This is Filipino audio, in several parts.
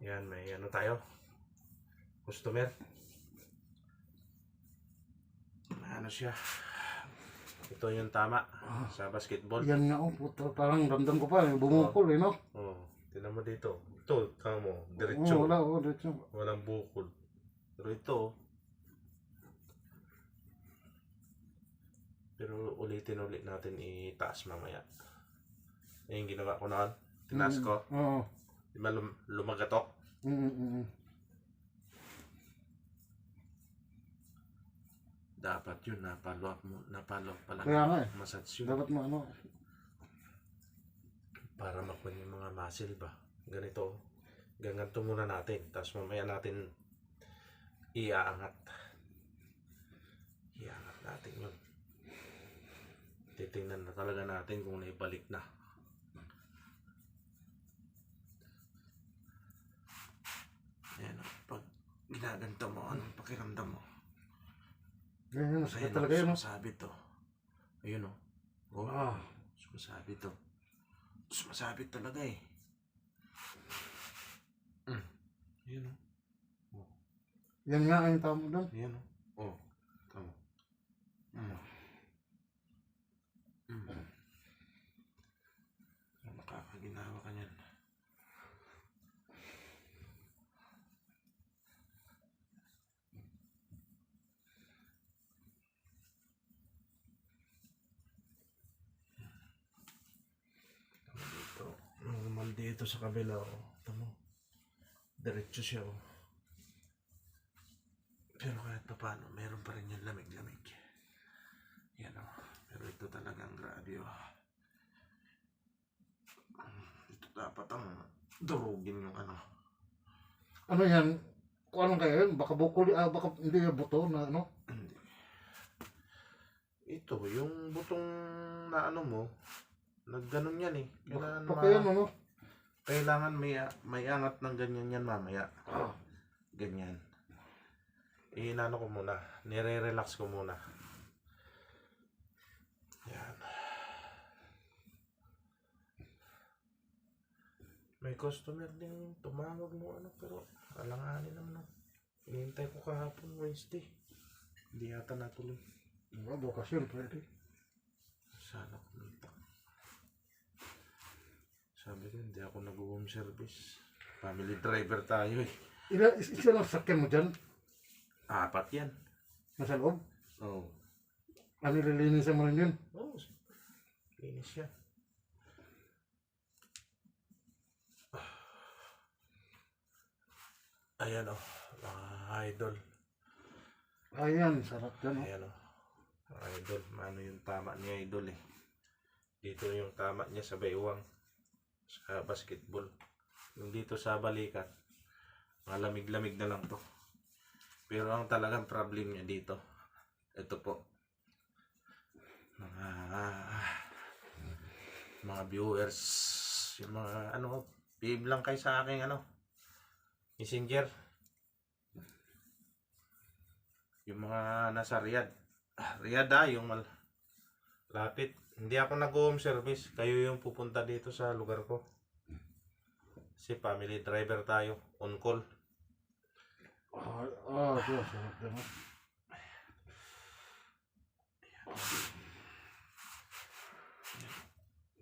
Yan, may ano tayo. Customer. Ano siya? Ito yung tama sa basketball. Yan nga oh, puto, parang ramdam ko pa, eh, bumukol eh, no? Oh, tinan mo dito. Ito, tama mo, Oo, diretso. wala, oh, diretso. Walang bukol. Pero ito, pero ulitin ulit natin itaas mamaya. Yan yung ginawa ko noon. Tinaas ko. Oo. Di ba lum- lumagatok? Mm, mm, mm. Dapat yun, napalo mo, napalo pa lang. Kaya nga eh. Massage yun. Dapat mo ano, Para makuha yung mga muscle ba. Ganito. Ganganto muna natin. Tapos mamaya natin iaangat. Iaangat natin yun. Titingnan na talaga natin kung naibalik na. Ayan o. Pag ginaganto mo, anong pakiramdam mo? ganyan, masakit talaga yun, no? sumasabit to. Ayun o. Oh, Ah, sumasabit to. Sumasabit talaga eh. Mm. Ayan o. yan nga ang tama doon. Ayan o. Oh. Tama. Mm. Mm. Nakakaginawa ka niyan. Tama dito. Normal dito sa kabila oh. Tama. Diretso siya oh. Pero kahit pa paano, meron pa rin yung lamig-lamig. Yan o. Pero ito talagang grabe o. Ito dapat ang durugin yung ano. Ano yan? Kung anong kaya yun? Baka bukol, ah, baka hindi yung buto na ano? Hindi. Ito, yung butong na ano mo, nagganon yan eh. Baka, Kailangan, baka ma- yan ano? Kailangan may, may angat ng ganyan yan mamaya. Ah, Ganyan. Inano ko muna. Nire-relax ko muna. Yan. May customer din tumawag mo ano pero alanganin naman no. Hinihintay ko kahapon Wednesday. Hindi yata natuloy. diba, bukas yun, pwede. Sana kumita. Sabi ko hindi ako nag-home service. Family driver tayo eh. Ila, is- isa lang sakyan mo dyan, Apat yan. nasa loob. Oo. Oh. Ano nililinisan mo rin yun? Oo. Linis siya. Ayan o, mga idol. Ayan, sarap dyan. Oh. Ayan o. Mga idol, ano yung tama niya idol eh. Dito yung tama niya sa baywang. Sa basketball. Yung dito sa balikat. Malamig-lamig na lang to. Pero ang talagang problem niya dito. Ito po. Mga mga viewers. Yung mga ano, PM lang kayo sa aking ano. Messenger. Yung mga nasa Riyadh. Ah, Riyadh ah, yung mal lapit. Hindi ako nag-home service. Kayo yung pupunta dito sa lugar ko. Si family driver tayo. On call. Ah, ah, diba, sarap.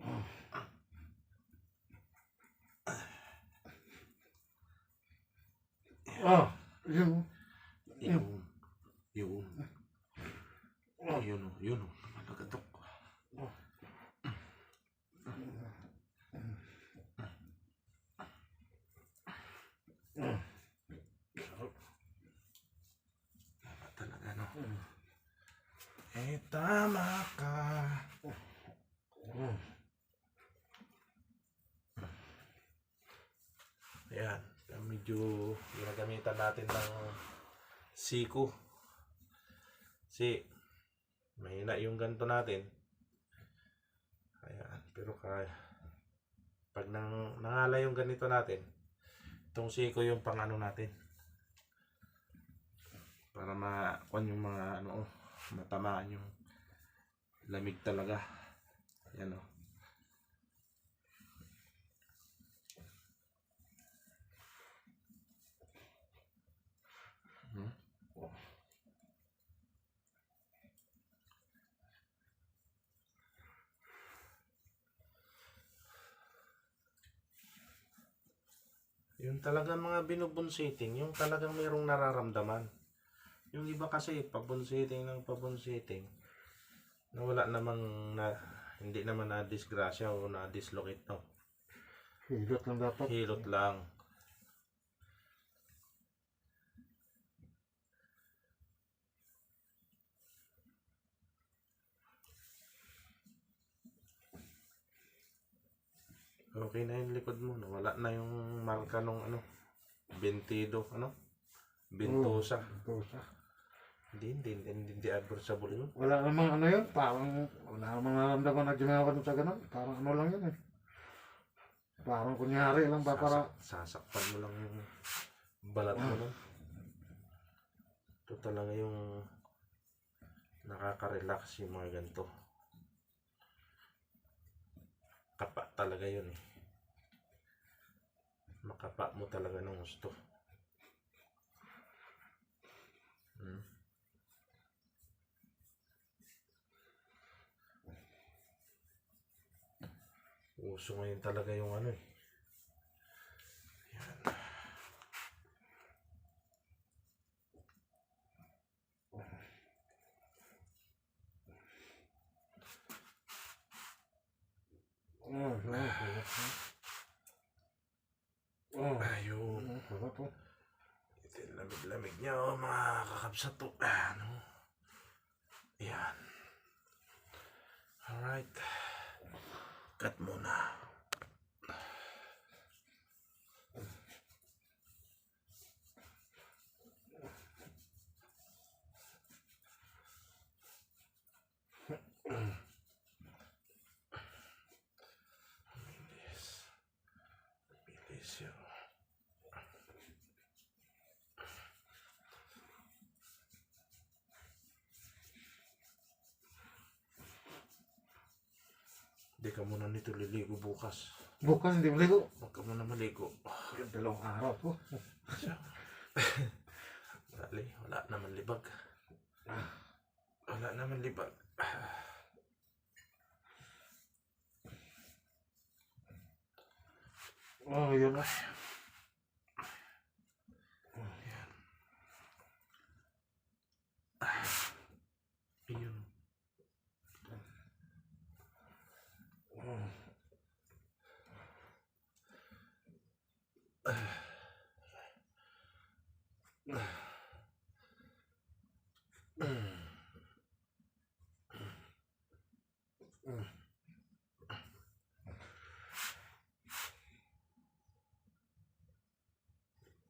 Oh. Ah, yun. oh. Yun. Yun. Yun o. Yun o. Tama no. Eh tama ka. Ayan. Medyo ginagamitan natin ng siko. Kasi mahina yung ganto natin. Pero kaya pag nang, nangala yung ganito natin, itong siko yung pang ano natin. Para makuan yung mga ano, matamaan yung lamig talaga. Ayan o. Yung talagang mga binubunsiting, yung talagang mayroong nararamdaman. Yung iba kasi, pabunsiting ng pabunsiting, na wala namang na, hindi naman na disgrasya o na dislocate no. Hilot lang dapat. Hilot lang. Okay na yung likod mo. Wala na yung marka nung ano. Bentido. Ano? Bentosa. Ito siya. Hindi, hindi, hindi, hindi, hindi adversable yun. Wala namang ano yun, parang wala namang naramdaman na ginawa ko sa ganun. Parang ano lang yun eh. Parang kunyari lang ba para Sasak, sasakpan mo lang yung balat mo nun. Ito talaga yung nakaka-relax yung mga ganito. Talaga yun eh. Makapa mo talaga ng gusto. Hmm. Uso ngayon talaga yung ano eh. Oh, oh, hilot na. Oh, Ayun. oh, hilot oh. Ito yung lamig-lamig niya, oh, mga kakabsat to. Ano? Yan. Alright. Cut muna. Hindi ka muna nito liligo bukas. Bukas hindi maligo. Huwag ka muna maligo. Dalawang araw po. Dali, wala naman libag. Wala naman libag. Oh, yun na. Ayun.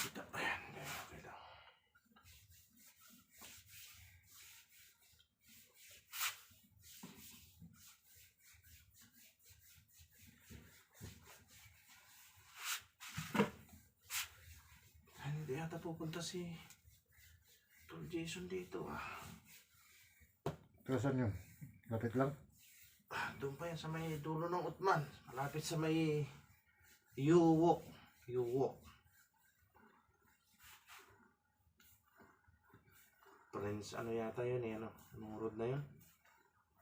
Kita. Ayan, okay lang. Yata pupunta si Tol Jason dito ah. Kasan yun? Lapit lang. Ah, Doon pa yan sa may dulo ng Utman. Malapit sa may Yuwok. Yuwok. Prince, ano yata yun eh, ano? Anong road na yun?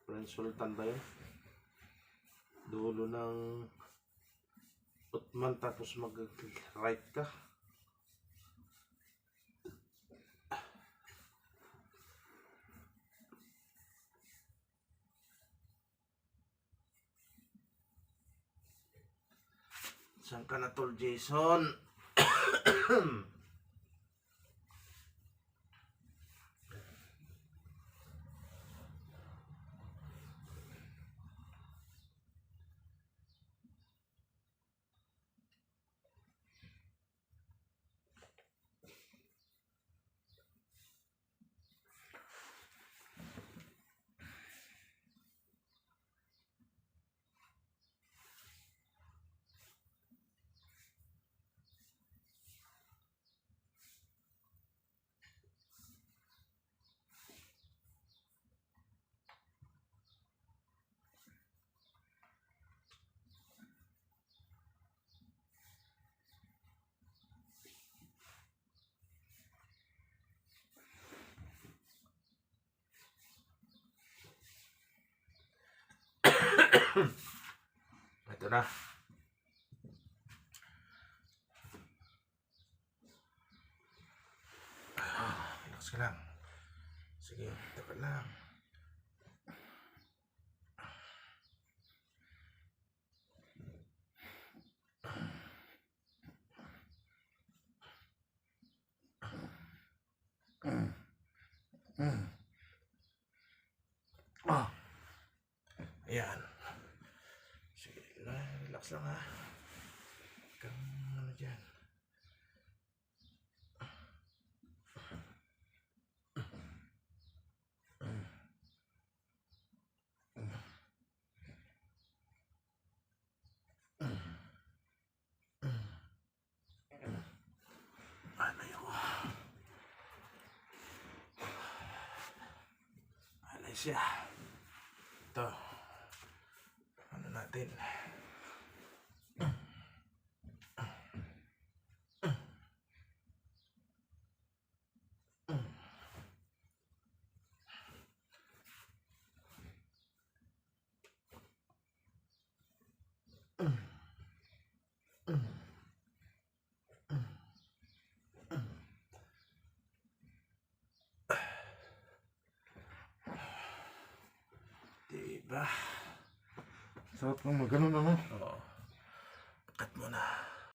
Prince Sultan ba yun? Dulo ng Utman tapos mag-right ka. Saan ka na tol, Jason? Ito na. Ah, relax ka lang. Sige, taka lang. Ah. Ayan. Relax lang ha. Huwag Kang ano dyan. Siya. Ito. Ano natin? Diba? Sarap ng maganon ano. Oo.